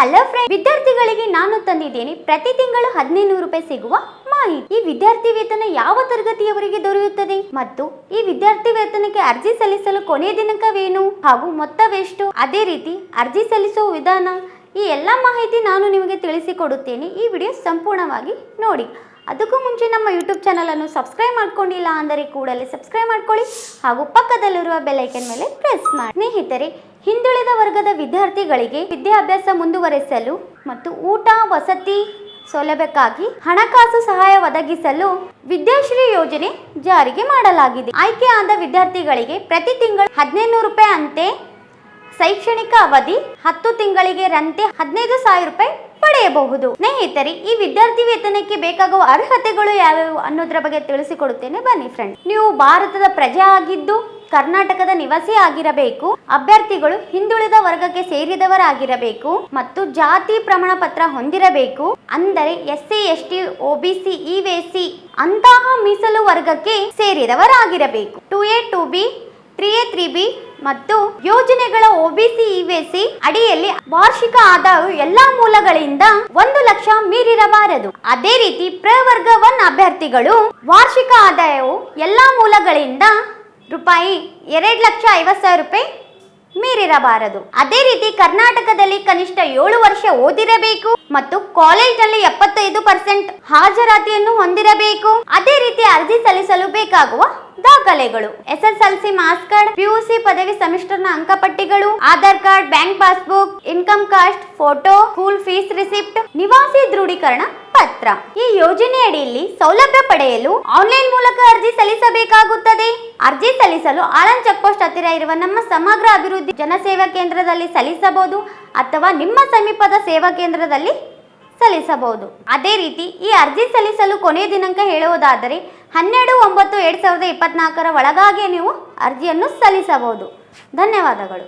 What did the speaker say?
Hello friend ವಿದ್ಯಾರ್ಥಿಗಳಿಗೆ ನಾನು ತಂದಿದ್ದೇನೆ ಪ್ರತಿ ತಿಂಗಳು ಹದಿನೈದು ರೂಪಾಯಿ ಸಿಗುವ ಮಾಹಿತಿ. ಈ ವಿದ್ಯಾರ್ಥಿ ವೇತನ ಯಾವ ತರಗತಿಯವರಿಗೆ ದೊರೆಯುತ್ತದೆ? ಮತ್ತು ಈ ವಿದ್ಯಾರ್ಥಿ ವೇತನಕ್ಕೆ ಅರ್ಜಿ ಸಲ್ಲಿಸಲು ಕೊನೆಯ ದಿನಾಂಕವೇನು? ಹಾಗೂ ಮೊತ್ತವೆಷ್ಟು? ಅದೇ ರೀತಿ ಅರ್ಜಿ ಸಲ್ಲಿಸುವ ವಿಧಾನ? ಈ ಎಲ್ಲ ಮಾಹಿತಿ ನಾನು ನಿಮಗೆ ತಿಳಿಸಿಕೊಡುತ್ತೇನೆ. ಈ ವಿಡಿಯೋ ಸಂಪೂರ್ಣವಾಗಿ ನೋಡಿ. ಅದಕ್ಕೂ ಮುಂಚೆ ನಮ್ಮ ಯೂಟ್ಯೂಬ್ ಚಾನಲನ್ನು ಸಬ್ಸ್ಕ್ರೈಬ್ ಮಾಡ್ಕೊಂಡಿಲ್ಲ ಅಂದರೆ ಕೂಡಲೇ ಸಬ್ಸ್ಕ್ರೈಬ್ ಮಾಡ್ಕೊಳ್ಳಿ ಹಾಗೂ ಪಕ್ಕದಲ್ಲಿರುವ ಬೆಲ್ಲೈಕನ್ ಮೇಲೆ ಪ್ರೆಸ್ ಮಾಡಿ. ಸ್ನೇಹಿತರೆ ಹಿಂದುಳಿದ ವರ್ಗದ ವಿದ್ಯಾರ್ಥಿಗಳಿಗೆ ವಿದ್ಯಾಭ್ಯಾಸ ಮುಂದುವರೆಸಲು ಮತ್ತು ಊಟ, ವಸತಿ ಸೌಲಭ್ಯಕ್ಕಾಗಿ ಹಣಕಾಸು ಸಹಾಯ ಒದಗಿಸಲು ವಿದ್ಯಾಶ್ರೀ ಯೋಜನೆ ಜಾರಿಗೆ ಮಾಡಲಾಗಿದೆ. ಆಯ್ಕೆ ಆದ ವಿದ್ಯಾರ್ಥಿಗಳಿಗೆ ಪ್ರತಿ ತಿಂಗಳು ಹದಿನೈದು ರೂಪಾಯಿ ಅಂತೆ, ಶೈಕ್ಷಣಿಕ ಅವಧಿ ಹತ್ತು ತಿಂಗಳಿಗೆ ರಂತೆ ಹದಿನೈದು ಸಾವಿರ ರೂಪಾಯಿ ಪಡೆಯಬಹುದು. ಸ್ನೇಹಿತರೆ, ಈ ವಿದ್ಯಾರ್ಥಿ ವೇತನಕ್ಕೆ ಬೇಕಾಗುವ ಅರ್ಹತೆಗಳು ಯಾವ್ಯಾವು ಅನ್ನೋದ್ರ ಬಗ್ಗೆ ತಿಳಿಸಿಕೊಡುತ್ತೇನೆ. ಬನ್ನಿ ಫ್ರೆಂಡ್ ನೀವು ಭಾರತದ ಪ್ರಜೆ ಆಗಿದ್ದು ಕರ್ನಾಟಕದ ನಿವಾಸಿ ಆಗಿರಬೇಕು. ಅಭ್ಯರ್ಥಿಗಳು ಹಿಂದುಳಿದ ವರ್ಗಕ್ಕೆ ಸೇರಿದವರಾಗಿರಬೇಕು ಮತ್ತು ಜಾತಿ ಪ್ರಮಾಣ ಪತ್ರ ಹೊಂದಿರಬೇಕು. ಅಂದರೆ ಎಸ್ಸಿ ಎಸ್ ಟಿ ಒಬಿಸಿ ಇವಿಸಿ ಅಂತಹ ಮೀಸಲು ವರ್ಗಕ್ಕೆ ಸೇರಿದವರಾಗಿರಬೇಕು. Two A, two B, three A, three B ಮತ್ತು ಯೋಜನೆಗಳ ಒಬಿಸಿ ಇವಿಸಿ ಅಡಿಯಲ್ಲಿ ವಾರ್ಷಿಕ ಆದಾಯವು ಎಲ್ಲಾ ಮೂಲಗಳಿಂದ ಒಂದು ಲಕ್ಷ ಮೀರಿರಬಾರದು. ಅದೇ ರೀತಿ ಪ್ರವರ್ಗ ಒನ್ ಅಭ್ಯರ್ಥಿಗಳು ವಾರ್ಷಿಕ ಆದಾಯವು ಎಲ್ಲಾ ಮೂಲಗಳಿಂದ ರೂಪಾಯಿ ಎರಡು ಲಕ್ಷ ಐವತ್ತು ಸಾವಿರ ರೂಪಾಯಿ ಮೀರಿರಬಾರದು. ಅದೇ ರೀತಿ ಕರ್ನಾಟಕದಲ್ಲಿ ಕನಿಷ್ಠ ಏಳು ವರ್ಷ ಓದಿರಬೇಕು ಮತ್ತು ಕಾಲೇಜ್ನಲ್ಲಿ ಎಪ್ಪತ್ತೈದು ಪರ್ಸೆಂಟ್ ಹಾಜರಾತಿಯನ್ನು ಹೊಂದಿರಬೇಕು. ಅದೇ ರೀತಿ ಅರ್ಜಿ ಸಲ್ಲಿಸಲು ಬೇಕಾಗುವ ದಾಖಲೆಗಳು. S S L C marks card PUC ಪದವಿ ಸೆಮಿಸ್ಟರ್ನ ಅಂಕಪಟ್ಟಿಗಳು, Aadhaar card, bank passbook, income caste, photo, school fees receipt, ನಿವಾಸಿ ದೃಢೀಕರಣ ಪತ್ರ ಈ ಯೋಜನೆ ಅಡಿಯಲ್ಲಿ ಸೌಲಭ್ಯ ಪಡೆಯಲು ಆನ್ಲೈನ್ ಮೂಲಕ ಅರ್ಜಿ ಸಲ್ಲಿಸಬೇಕಾಗುತ್ತದೆ. ಅರ್ಜಿ ಸಲ್ಲಿಸಲು ಆಳನ್ ಚೆಕ್ ಪೋಸ್ಟ್ ಹತ್ತಿರ ಇರುವ ನಮ್ಮ ಸಮಗ್ರ ಅಭಿವೃದ್ಧಿ ಜನಸೇವಾ ಕೇಂದ್ರದಲ್ಲಿ ಸಲ್ಲಿಸಬಹುದು ಅಥವಾ ನಿಮ್ಮ ಸಮೀಪದ ಸೇವಾ ಕೇಂದ್ರದಲ್ಲಿ ಸಲ್ಲಿಸಬಹುದು. ಅದೇ ರೀತಿ ಈ ಅರ್ಜಿ ಸಲ್ಲಿಸಲು ಕೊನೆಯ ದಿನಾಂಕ ಹೇಳುವುದಾದರೆ ಹನ್ನೆರಡು ಒಂಬತ್ತು ಎರಡು ಸಾವಿರದ ಇಪ್ಪತ್ನಾಲ್ಕರ ನೀವು ಅರ್ಜಿಯನ್ನು ಸಲ್ಲಿಸಬಹುದು. ಧನ್ಯವಾದಗಳು.